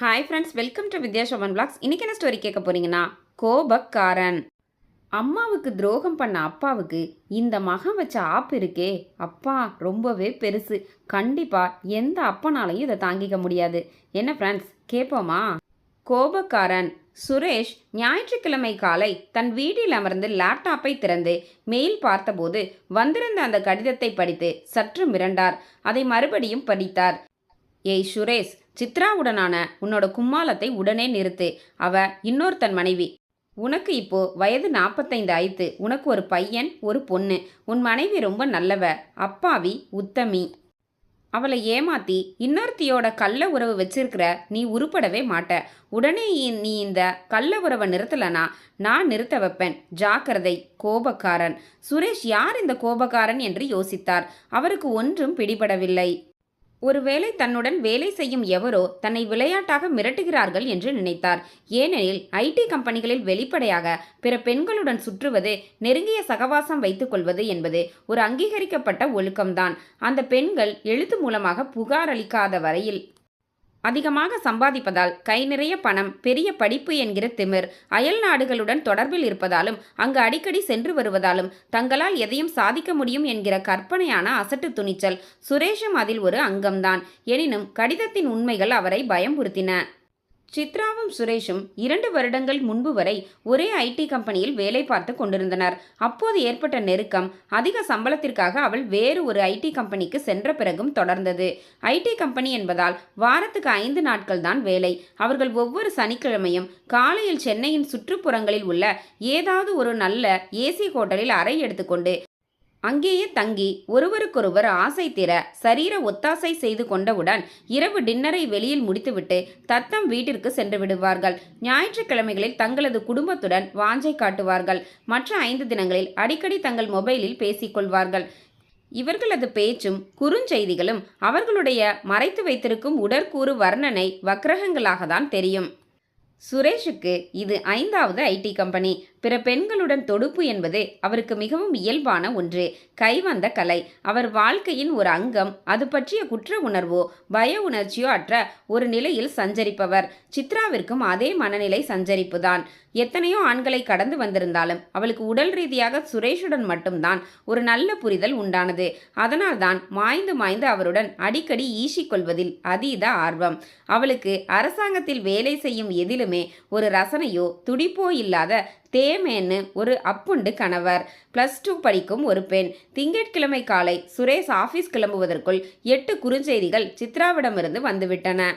Hi friends welcome to Vidya Soman blogs இன்றைக்கி என்ன story கேட்க போறீங்கன்னா கோபக்காரன். அம்மாவுக்கு துரோகம் பண்ண அப்பாவுக்கு இந்த மகன் வச்ச ஆப் இருக்கே. அப்பா ரொம்பவே பெருசு. கண்டிப்பாக எந்த அப்பனாலையும் இதை தாங்கிக்க முடியாது. என்ன ஃப்ரெண்ட்ஸ் கேட்போமா கோபக்காரன் சுரேஷ் ஞாயிற்றுக்கிழமை காலை தன் வீட்டில் அமர்ந்து லேப்டாப்பை திறந்து மெயில் பார்த்தபோது வந்திருந்த அந்த கடிதத்தை படித்து சற்று மிரண்டார் அதை மறுபடியும் படித்தார். ஏய் சுரேஷ் சித்ராவுடனான உன்னோட கும்மாளத்தை உடனே நிறுத்து. அவ இன்னொருத்தன் மனைவி. உனக்கு இப்போ வயது நாற்பத்தைந்து ஆயித்து உனக்கு ஒரு பையன் ஒரு பொண்ணு. உன் மனைவி ரொம்ப நல்லவ. அப்பாவி உத்தமி. அவளை ஏமாத்தி இன்னொருத்தியோட கள்ள உறவு வச்சிருக்கிற நீ உருப்படவே மாட்ட. உடனே நீ இந்த கள்ள உறவை நிறுத்தலனா நான் நிறுத்த வைப்பேன். ஜாக்கிரதை கோபக்காரன். சுரேஷ் யார் இந்த கோபக்காரன் என்று யோசித்தார். அவருக்கு ஒன்றும் பிடிபடவில்லை. ஒருவேளை தன்னுடன் வேலை செய்யும் எவரோ தன்னை விளையாட்டாக மிரட்டுகிறார்கள் என்று நினைத்தார். ஏனெனில் ஐடி கம்பெனிகளில் வெளிப்படையாக பிற பெண்களுடன் சுற்றுவது நெருங்கிய சகவாசம் வைத்துக் கொள்வது என்பது ஒரு அங்கீகரிக்கப்பட்ட ஒழுக்கம்தான். அந்த பெண்கள் எழுத்து மூலமாக புகார் அளிக்காத வரையில் அதிகமாக சம்பாதிப்பதால் கை நிறைய பணம் பெரிய படிப்பு என்கிற திமிர் அயல் நாடுகளுடன் தொடர்பில் இருப்பதாலும் அங்கு அடிக்கடி சென்று வருவதாலும் தங்களால் எதையும் சாதிக்க முடியும் என்கிற கற்பனையான அசட்டு துணிச்சல் சுரேஷும் அதில் ஒரு அங்கம்தான். எனினும் கடிதத்தின் உண்மைகள் அவரை பயமுறுத்தின சித்ராவும் சுரேஷும் இரண்டு வருடங்கள் முன்பு வரை ஒரே ஐடி கம்பெனியில் வேலை பார்த்து கொண்டிருந்தனர். அப்போது ஏற்பட்ட நெருக்கம் அதிக சம்பளத்திற்காக அவள் வேறு ஒரு ஐடி கம்பெனிக்கு சென்ற பிறகும் தொடர்ந்தது. ஐடி கம்பெனி என்பதால் வாரத்துக்கு ஐந்து நாட்கள் தான் வேலை. அவர்கள் ஒவ்வொரு சனிக்கிழமையும் காலையில் சென்னையின் சுற்றுப்புறங்களில் உள்ள ஏதாவது ஒரு நல்ல ஏசி ஹோட்டலில் அறை எடுத்துக்கொண்டு அங்கேயே தங்கி ஒருவருக்கொருவர் ஆசை திற சரீர ஒத்தாசை செய்து கொண்டவுடன் இரவு டின்னரை வெளியில் முடித்துவிட்டு தத்தம் வீட்டிற்கு சென்று விடுவார்கள். ஞாயிற்றுக்கிழமைகளில் தங்களது குடும்பத்துடன் வாஞ்சை காட்டுவார்கள். மற்ற ஐந்து தினங்களில் அடிக்கடி தங்கள் மொபைலில் பேசிக்கொள்வார்கள் இவர்களது பேச்சும் குறுஞ்செய்திகளும் அவர்களுடைய மறைத்து வைத்திருக்கும் உடற்கூறு வர்ணனை வக்கிரகங்களாக தான் தெரியும். சுரேஷுக்கு இது ஐந்தாவது ஐடி கம்பெனி. பிற பெண்களுடன் தொடுப்பு என்பது அவருக்கு மிகவும் இயல்பான ஒன்று. கைவந்த கலை. அவர் வாழ்க்கையின் ஒரு அங்கம். அது பற்றிய குற்ற உணர்வோ பய உணர்ச்சியோ அற்ற ஒரு நிலையில் சஞ்சரிப்பவர். சித்ராவிற்கும் அதே மனநிலை சஞ்சரிப்புதான். எத்தனையோ ஆண்களை கடந்து வந்திருந்தாலும் அவளுக்கு உடல் ரீதியாக சுரேஷுடன் மட்டும்தான் ஒரு நல்ல புரிதல் உண்டானது. அதனால்தான் மாய்ந்து மாய்ந்து அவருடன் அடிக்கடி ஈசிக்கொள்வதில் அதீத ஆர்வம். அவளுக்கு அரசாங்கத்தில் வேலை செய்யும் எதிலுமே ஒரு ரசனையோ துடிப்போ இல்லாத தேமேன்னு ஒரு அப்புண்டு கணவர். ப்ளஸ் டூ படிக்கும் ஒரு பெண். திங்கட்கிழமை காலை சுரேஷ் ஆஃபீஸ் கிளம்புவதற்குள் எட்டு குறுஞ்செய்திகள் சித்ராவிடமிருந்து வந்துவிட்டன.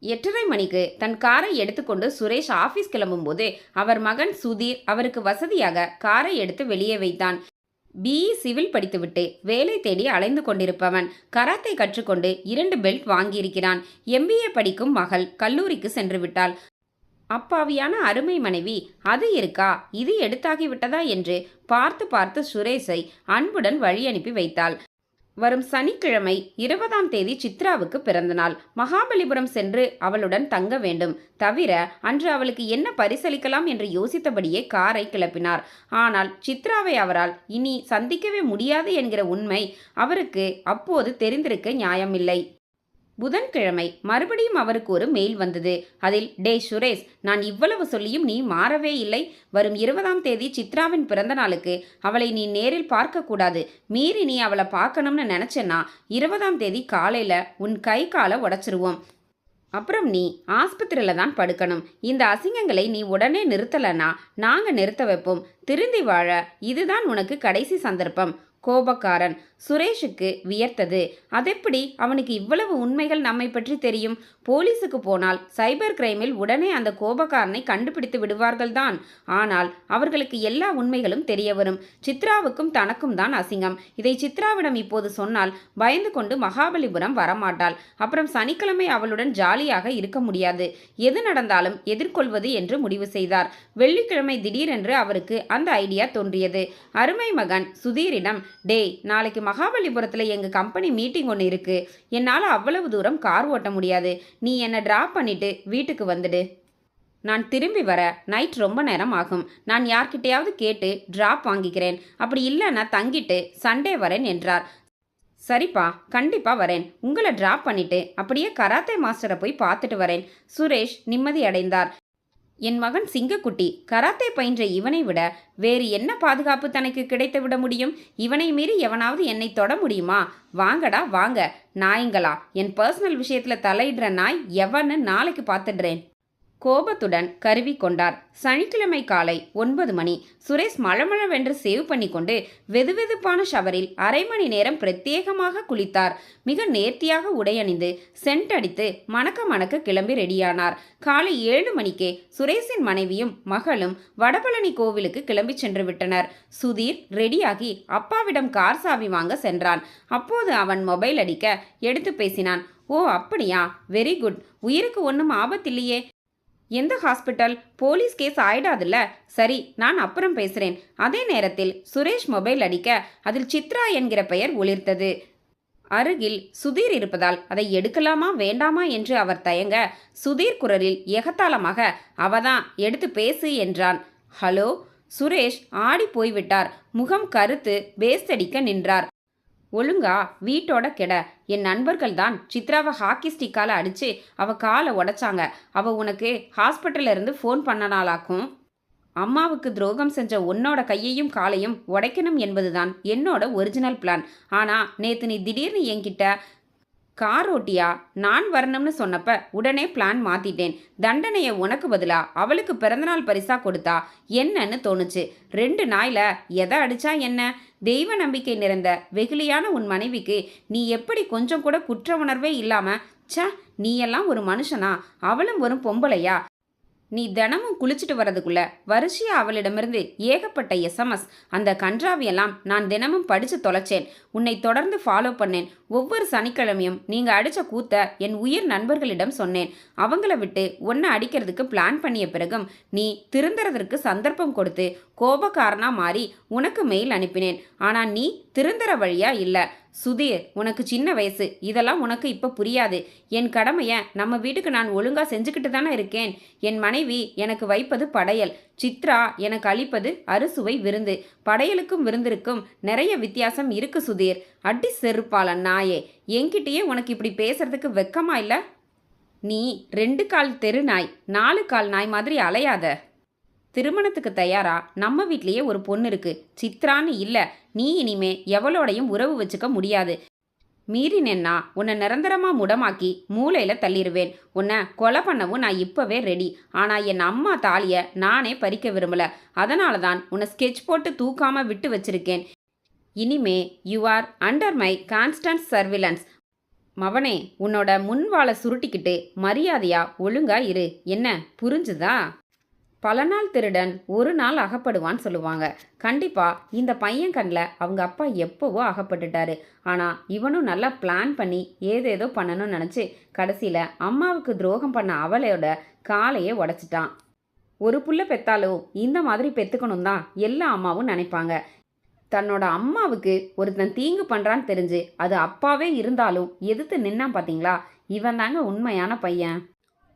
எட்டரை மணிக்கு தன் காரை எடுத்துக்கொண்டு சுரேஷ் ஆஃபீஸ் கிளம்பும்போது அவர் மகன் சுதீர் அவருக்கு வசதியாக காரை எடுத்து வெளியே வைத்தான். பிஇ சிவில் படித்துவிட்டு வேலை தேடி அலைந்து கொண்டிருப்பவன். கராத்தை கற்றுக்கொண்டு இரண்டு பெல்ட் வாங்கியிருக்கிறான். எம்பிஏ படிக்கும் மகள் கல்லூரிக்கு சென்று விட்டாள். அப்பாவியான அருமை மனைவி அது இருக்கா? இது எடுத்தாகிவிட்டதா என்று பார்த்து பார்த்து சுரேஷை அன்புடன் வழி அனுப்பி வைத்தாள். வரும் சனிக்கிழமை இருபதாம் தேதி சித்ராவுக்கு பிறந்த நாள் மகாபலிபுரம் சென்று அவளுடன் தங்க வேண்டும். தவிர அன்று அவளுக்கு என்ன பரிசளிக்கலாம் என்று யோசித்தபடியே காரை கிளப்பினார். ஆனால் சித்ராவை அவரால் இனி சந்திக்கவே முடியாது என்கிற உண்மை அவருக்கு அப்போது தெரிந்திருக்க நியாயமில்லை. புதன்கிழமை மறுபடியும் அவருக்கு ஒரு மெயில் வந்தது. அதில் டே சுரேஷ் நான் இவ்வளவு சொல்லியும் நீ மாறவே இல்லை. வரும் இருபதாம் தேதி சித்ராவின் பிறந்த நாளுக்கு அவளை நீ நேரில் பார்க்கக்கூடாது மீறி நீ அவளை பார்க்கணும்னு நினச்சேன்னா இருபதாம் தேதி காலையில் உன் கை காலை உடச்சிருவோம். அப்புறம் நீ ஆஸ்பத்திரியில் தான் படுக்கணும். இந்த அசிங்கங்களை நீ உடனே நிறுத்தலைன்னா நாங்கள் நிறுத்த வைப்போம். திருந்தி வாழ இதுதான் உனக்கு கடைசி சந்தர்ப்பம். கோபக்காரன். சுரேஷுக்கு வியர்த்தது. அதெப்படி? அவனுக்கு இவ்வளவு உண்மைகள் நம்மை பற்றி தெரியும். போலீஸுக்கு போனால் சைபர் கிரைமில் உடனே அந்த கோபக்காரனை கண்டுபிடித்து விடுவார்கள் தான். ஆனால் அவர்களுக்கு எல்லா உண்மைகளும் தெரிய வரும். சித்ராவுக்கும் தனக்கும் தான் அசிங்கம். இதை சித்ராவிடம் இப்போது சொன்னால் பயந்து கொண்டு மகாபலிபுரம் வரமாட்டாள். அப்புறம் சனிக்கிழமை அவளுடன் ஜாலியாக இருக்க முடியாது. எது நடந்தாலும் எதிர்கொள்வது என்று முடிவு செய்தார். வெள்ளிக்கிழமை திடீரென்று அவருக்கு அந்த ஐடியா தோன்றியது. அருமை மகன் சுதீரிடம் டேய் நாளைக்கு மகாபலிபுரத்தில் எங்கள் கம்பெனி மீட்டிங் ஒன்று இருக்குது என்னால் அவ்வளவு தூரம் கார் ஓட்ட முடியாது. நீ என்னை ட்ராப் பண்ணிவிட்டு வீட்டுக்கு வந்துடு. நான் திரும்பி வர நைட் ரொம்ப நேரம் ஆகும். நான் யார்கிட்டையாவது கேட்டு ட்ராப் வாங்கிக்கிறேன். அப்படி இல்லைன்னா தங்கிட்டு சண்டே வரேன் என்றார். சரிப்பா கண்டிப்பாக வரேன். உங்களை ட்ராப் பண்ணிவிட்டு அப்படியே கராத்தே மாஸ்டரை போய் பார்த்துட்டு வரேன். சுரேஷ் நிம்மதி அடைந்தார். என் மகன் சிங்கக்குட்டி கராத்தே பயின்ற இவனை விட வேறு என்ன பாதுகாப்பு தனக்கு கிடைத்து விட முடியும்? இவனை மீறி எவனாவது என்னை தொட முடியுமா? வாங்கடா வாங்க. நாய்ங்களா என் பர்சனல் விஷயத்தில் தலையிடுற நாய் எவன்னு நாளைக்கு பார்த்துடுறேன். கோபத்துடன் கருவி கொண்டார். சனிக்கிழமை காலை ஒன்பது மணி சுரேஷ் மழமழவென்று சேவ் பண்ணி கொண்டு வெதுவெதுப்பான ஷவரில் அரை மணி நேரம் பிரத்யேகமாக குளித்தார். மிக நேர்த்தியாக உடையணிந்து சென்ட் அடித்து மணக்க மணக்க கிளம்பி ரெடியானார். காலை ஏழு மணிக்கே சுரேஷின் மனைவியும் மகளும் வடபழனி கோவிலுக்கு கிளம்பி சென்று விட்டனர். சுதீர் ரெடியாகி அப்பாவிடம் கார் சாவி வாங்க சென்றான். அப்போது அவன் மொபைல் அடிக்க எடுத்து பேசினான். ஓ அப்படியா? Very good. உயிருக்கு ஒன்றும் ஆபத்தில்லையே. எந்த ஹாஸ்பிட்டல்? Police case ஆயிடாதுல்ல? சரி நான் அப்புறம் பேசுகிறேன் அதே நேரத்தில் சுரேஷ் மொபைல் அடிக்க அதில் சித்ரா என்கிற பெயர் ஒளிர்த்தது. அருகில் சுதீர் இருப்பதால் அதை எடுக்கலாமா வேண்டாமா என்று அவர் தயங்க சுதீர் குரலில் எகத்தாளமாக அவதான் எடுத்து பேசு என்றான். ஹலோ? சுரேஷ் ஆடி போய்விட்டார். முகம் கருத்து பேஸ்தடிக்க நின்றார். ஒழுங்கா வீட்டோட கெட. என் நண்பர்கள் தான் சித்ராவை ஹாக்கி ஸ்டிக்கால் அடித்து அவள் காலை உடைச்சாங்க. அவள் உனக்கு ஹாஸ்பிட்டலேருந்து ஃபோன் பண்ணனாலாக்கும் அம்மாவுக்கு துரோகம் செஞ்ச உன்னோட கையையும் காலையும் உடைக்கணும் என்பதுதான் என்னோட ஒரிஜினல் பிளான். ஆனால் நேற்று நீ திடீர்னு என்கிட்ட கார் ஓட்டியா? நான் வரணும்னு சொன்னப்ப உடனே பிளான் மாத்திட்டேன். தண்டனையை உனக்கு பதிலா? அவளுக்கு பிறந்தநாள் பரிசா கொடுத்தா? என்னன்னு தோணுச்சு. ரெண்டு நாயில எதை அடிச்சா என்ன? தெய்வ நம்பிக்கை நிறைந்த வெகுளியான உன் மனைவிக்கு நீ எப்படி கொஞ்சம் கூட குற்ற உணர்வே இல்லாம ச்ச நீ எல்லாம் ஒரு மனுஷனா? அவளும் ஒரு பொம்பளையா? நீ தினமும் குளிச்சுட்டு வரதுக்குள்ள வரிசையா அவளிடமிருந்து ஏகப்பட்ட எஸ்எம்எஸ் அந்த கன்றாவியெல்லாம் நான் தினமும் படிச்சு தொலைச்சேன். உன்னை தொடர்ந்து ஃபாலோ பண்ணேன். ஒவ்வொரு சனிக்கிழமையும் நீங்க அடிச்ச கூத்த என் உயிர் நண்பர்களிடம் சொன்னேன். அவங்கள விட்டு உன்னை அடிக்கிறதுக்கு பிளான் பண்ணிய பிறகும் நீ திருந்துறதற்கு சந்தர்ப்பம் கொடுத்து கோபக்காரனா மாறி உனக்கு மெயில் அனுப்பினேன். ஆனா நீ திருந்துற வழியா இல்லை. சுதீர் உனக்கு சின்ன வயசு. இதெல்லாம் உனக்கு இப்போ புரியாது. என் கடமையை நம்ம வீட்டுக்கு நான் ஒழுங்கா செஞ்சுக்கிட்டு தானே இருக்கேன். என் மனைவி எனக்கு வைப்பது படையல். சித்ரா எனக்கு அளிப்பது அறுசுவை விருந்து. படையலுக்கும் விருந்திற்கும் நிறைய வித்தியாசம் இருக்கு சுதீர். அடி செருப்பால நாயே. என்கிட்டயே உனக்கு இப்படி பேசுறதுக்கு வெக்கமா இல்ல? நீ ரெண்டு கால் தெரு நாய். நாலு கால் நாய் மாதிரி அலையாத. திருமணத்துக்கு தயாரா? நம்ம வீட்லேயே ஒரு பொண்ணு இருக்கு. சித்ரான்னு இல்லை. நீ இனிமே எவளோடையும் உறவு வச்சுக்க முடியாது. மீறினேன்னா உன்னை நிரந்தரமாக முடமாக்கி மூளையில் தள்ளிடுவேன் உன்னை கொலை பண்ணவும் நான் இப்போவே ரெடி ஆனால் என் அம்மா தாலியை நானே பறிக்க விரும்பல. அதனால தான் உன்னை ஸ்கெட்ச் போட்டு தூக்காமல் விட்டு வச்சிருக்கேன். இனிமே you are under my constant surveillance மவனே உன்னோட முன்வாளை சுருட்டிக்கிட்டு மரியாதையா ஒழுங்கா இரு. என்ன புரிஞ்சுதா? பல நாள் திருடன் ஒரு நாள் அகப்படுவான்னு சொல்லுவாங்க. கண்டிப்பாக இந்த பையன் கண்ணில் அவங்க அப்பா எப்போவோ அகப்பட்டுட்டாரு. ஆனால் இவனும் நல்லா பிளான் பண்ணி ஏதேதோ பண்ணணும்னு நினச்சி கடைசியில் அம்மாவுக்கு துரோகம் பண்ண அவளையோட காலையே உடச்சிட்டான். ஒரு புள்ள பெத்தாலும் இந்த மாதிரி பெத்துக்கணும் தான் எல்லா அம்மாவும் நினைப்பாங்க. தன்னோட அம்மாவுக்கு ஒருத்தன் தீங்கு பண்ணுறான்னு தெரிஞ்சு அது அப்பாவே இருந்தாலும் எதிர்த்து நின்னான் பார்த்தீங்களா இவன் தாங்க உண்மையான பையன்.